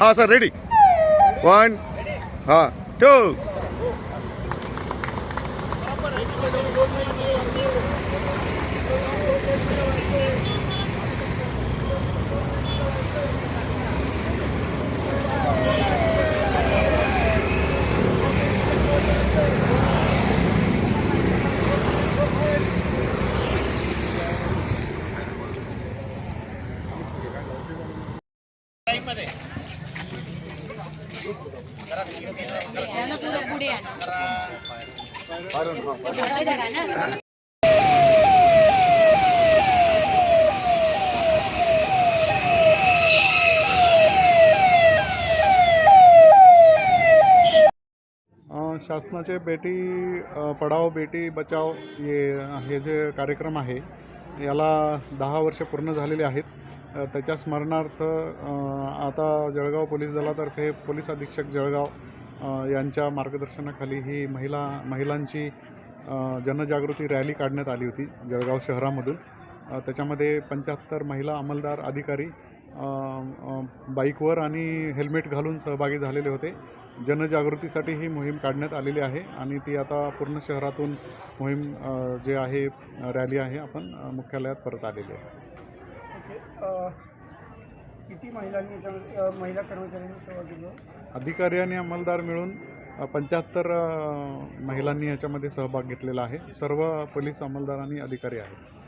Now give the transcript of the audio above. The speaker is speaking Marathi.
हा सर रेडी वन हा टू याला पुढे शासनाचे बेटी पढाओ बेटी बचाओ ये हे जे कार्यक्रम आहे याला दहा वर्ष पूर्ण झालेले आहेत. त्याच्या स्मरणार्थ आता जळगाव पोलीस दलातर्फे पोलीस अधीक्षक जळगाव यांच्या मार्गदर्शनाखाली ही महिला महिलांची जनजागृती रॅली काढण्यात आली होती जळगाव शहरामधून. त्याच्यामध्ये पंच्याहत्तर महिला अंमलदार अधिकारी बाईकवर आणि हेल्मेट घालून सहभागी झालेले होते. जनजागृतीसाठी ही मोहीम काढण्यात आलेली आहे आणि ती आता पूर्ण शहरातून मोहीम जे आहे रॅली आहे आपण मुख्यालयात परत आलेली आहे. किती महिलांनी महिला कर्मचाऱ्यांनी? अधिकारी आणि अंमलदार मिळून पंच्याहत्तर महिलांनी याच्यामध्ये सहभाग घेतलेला आहे. सर्व पोलीस अंमलदार आणि अधिकारी आहेत.